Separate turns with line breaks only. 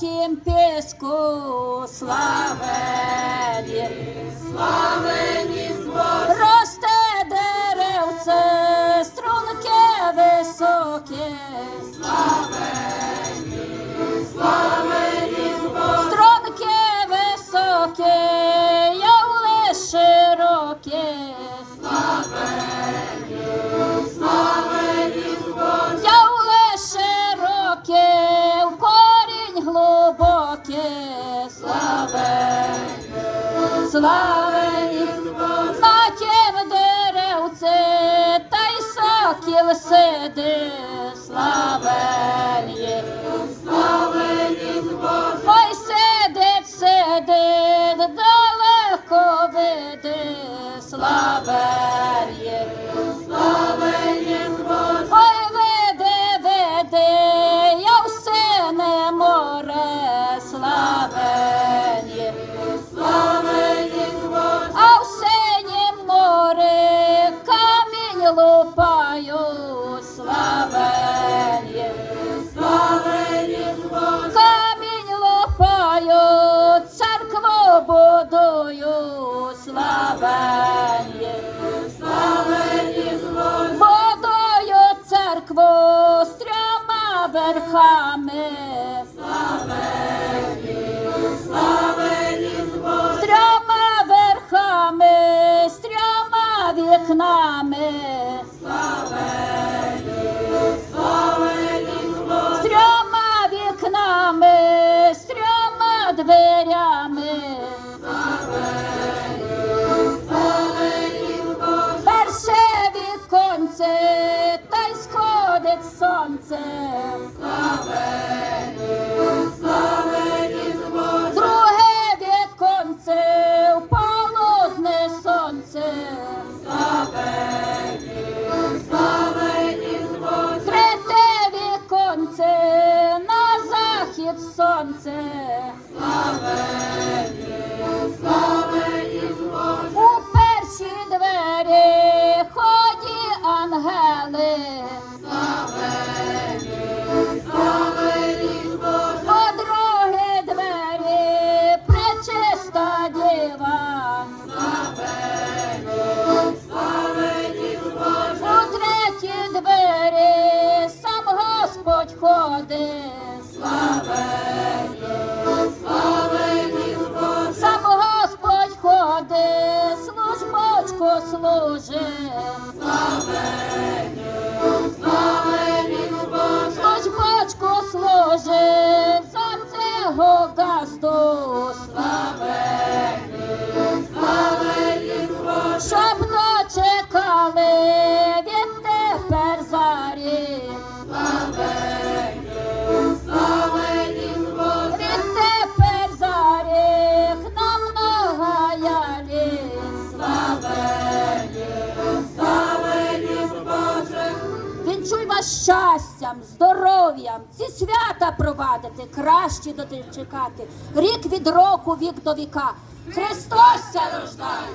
тім піску славе, славе.
славені,
хатів деревце, та й сокіл сиди
славе.
myself. 对 щастям, здоров'ям, ці свята провадити, краще дочекати, рік від року, вік до віка. Христос рождає!